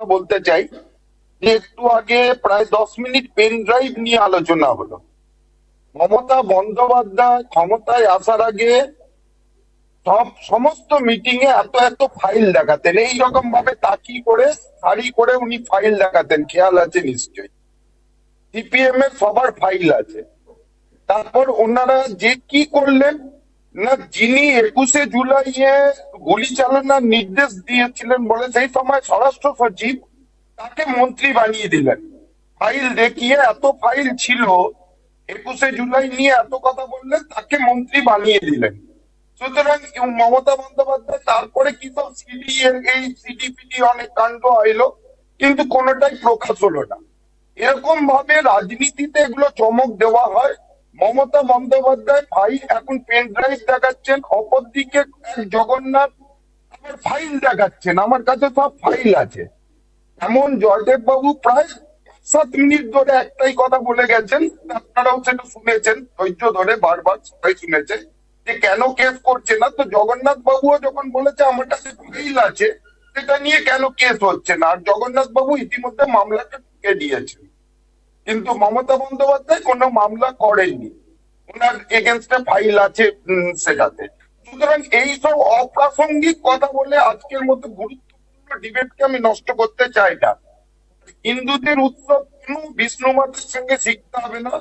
বলতে চাই যে একটু আগে প্রায় দশ মিনিট পেন ড্রাইভ নিয়ে আলোচনা হলো। মমতা বন্দ্যোপাধ্যায় ক্ষমতায় আসার আগে সব সমস্ত মিটিং এ এত এত ফাইল দেখাতেন। এইরকম ভাবে তাকি করে, সারি করে উনি ফাইল দেখাতেন, খেয়াল আছে নিশ্চয়ই। সিপিএম এর সবার ফাইল আছে। তারপর ওনারা যে কি করলেন না, যিনি একুশে জুলাই এ গুলি চালানোর নির্দেশ দিয়েছিলেন বলে সেই সময় স্বরাষ্ট্র সচিব তাকে মন্ত্রী বানিয়ে দিলেন। ফাইল দেখিয়ে এত ফাইল ছিল, একুশে জুলাই নিয়ে এত কথা বললেন তাকে মন্ত্রী বানিয়ে দিলেন। সুতরাং মমতা বন্দ্যোপাধ্যায়, তারপরে কি সব সিডি এই সিডি ফিডি অনেক কাণ্ড আইলো কিন্তু কোনোটাই প্রকাশ হলো না। এরকম ভাবে রাজনীতিতে এগুলো চমক দেওয়া হয়। মমতা বন্দ্যোপাধ্যায় ভাই এখন পেন ড্রাইভ দেখাচ্ছেন, অপরদিকে জগন্নাথ ফাইল দেখাচ্ছেন। আমার কাছে সব ফাইল আছে। এমন জয়দেব বাবু প্রায় সাত মিনিট ধরে একটাই কথা বলে গেছেন, আপনারাও সেটা শুনেছেন, ধৈর্য ধরে বারবার সবাই শুনেছে যে কেন কেস করছে না? তো জগন্নাথ বাবুও যখন বলেছে, আমার কাছে ফাইল আছে, সেটা নিয়ে কেন কেস হচ্ছে না? আর জগন্নাথ বাবু ইতিমধ্যে মামলাটা ঢুকে দিয়েছেন। কিন্তু মমতা বন্দ্যোপাধ্যায় কোনো মামলা করেননি। ওনার এগেনস্টে ফাইল আছে সেটাতে। সুতরাং এই সব অপ্রাসঙ্গিক কথা বলে আজকের মতো গুরুত্বপূর্ণ ডিবেটকে আমি নষ্ট করতে চাই না। হিন্দুদের উৎসব কোন বিষ্ণু মাতার সঙ্গে শিখতে হবে না?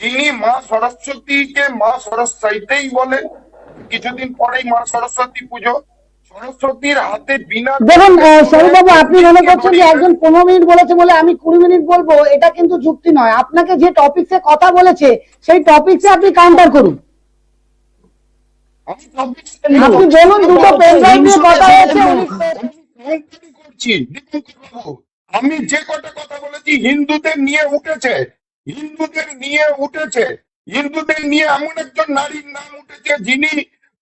যিনি মা সরস্বতীকে মা সরস্বতীতেই বলেন, কিছুদিন পরেই মা সরস্বতী পুজো। সরস্বতীর হাতে বিনা দেখুন সরুবাবু আপনি মনে করছেন যে একজন পনেরো মিনিট বলেছে বলে আমি কুড়ি মিনিট বলব এটা কিন্তু যুক্তি নয়। আপনাকে যে টপিকসে কথা বলেছে সেই টপিকসে আপনি কাউন্টার করুন। আপনি বলুন দুটো পেন ড্রাইভ নিয়ে কথা হয়েছে আমি যে কটা কথা বলেছি হিন্দুদের নিয়ে উঠেছে। হিন্দুদের নিয়ে উঠেছে। হিন্দুদের নিয়ে এমন একজন নারীর নাম উঠেছে যিনি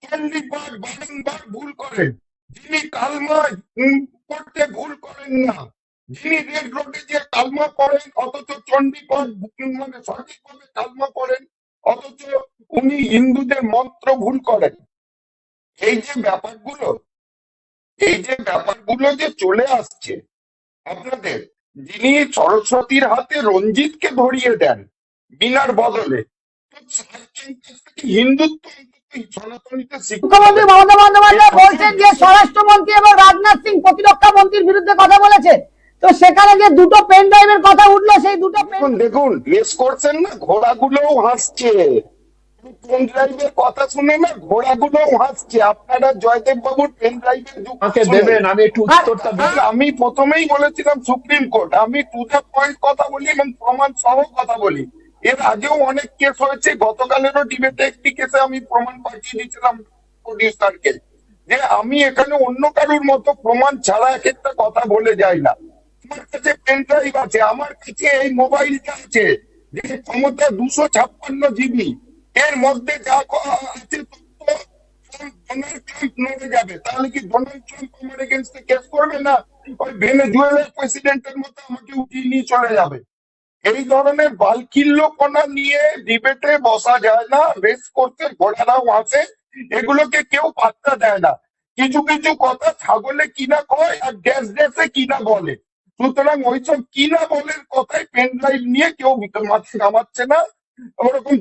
চণ্ডীপাঠ বারংবার ভুল করেন। যিনি কালমা পড়তে ভুল করেন না। যিনি রেড রোডে যে কালমা পড়েন, অথচ মানে সঠিকভাবে কালমা অথচ উনি হিন্দুদের মন্ত্র ভুল করেন। এই যে ব্যাপারগুলো, এই যে ব্যাপারগুলো যে চলে আসছে, আপনাদের, যিনি সরস্বতীর হাতে রঞ্জিতকে ধরিয়ে দেন, বিনার বদলে হিন্দুত্ব মুখ্যমন্ত্রী মমতা বন্দ্যোপাধ্যায় বলছেন যে স্বরাষ্ট্রমন্ত্রী এবং রাজনাথ সিং প্রতিরক্ষা মন্ত্রীর বিরুদ্ধে কথা বলেছে। তো সেখানে যে দুটো পেন ড্রাইভের কথা উঠল সেই দুটো দেখুন দেখুন করছেন না ঘোড়াগুলোও হাসছে। পেন ড্রাইভের কথা শুনে না ঘোড়াগুলোও হাসছে। আপনারা জয়দেব বাবুর পেন ড্রাইভের আমাকে দেবেন আমি একটু উত্তরটা আমি প্রথমেই বলেছিলাম সুপ্রিম কোর্ট আমি টু দ্য পয়েন্ট কথা বলি এবং প্রমাণ সহ কথা বলি। এর আগেও অনেক কেস হয়েছে, গতকালেরও ডিবেটে একটি কেসে আমি প্রমাণ পাঠিয়ে দিয়েছিলাম প্রডিউসারকে যে আমি এখানে অন্য কারুর মতো প্রমাণ ছাড়া এক একটা কথা বলে যাই না। আমার কাছে পেন ড্রাইভ আছে, আমার কাছে এই মোবাইলটা আছে, যে ক্ষমতা দুশো ছাপ্পান্ন জিবি এর মধ্যে যা আছে ডোনাল্ড ট্রাম্প নড়ে যাবে। তাহলে কি ডোনাল্ড ট্রাম্প আমার এগেনস্টে কেস করবে না? ওই ভেনেজুয়েলার প্রেসিডেন্টের মতো আমাকে উঠিয়ে নিয়ে চলে যাবে। এই ধরনের বালকিল্যপনা নিয়ে ডিবেটে বসা যায় না রেস করতে ঘোড়ারাও আছে এগুলোকে কেউ পাত্তা দেয় না। কিছু কিছু কথা ছাগলে কিনা কয় আর গ্যাস গ্যাসে কিনা বলে। সুতরাং ওইসব কিনা বলের কথায় পেন ড্রাইভ নিয়ে কেউ মাছ নামাচ্ছে না। ওরকম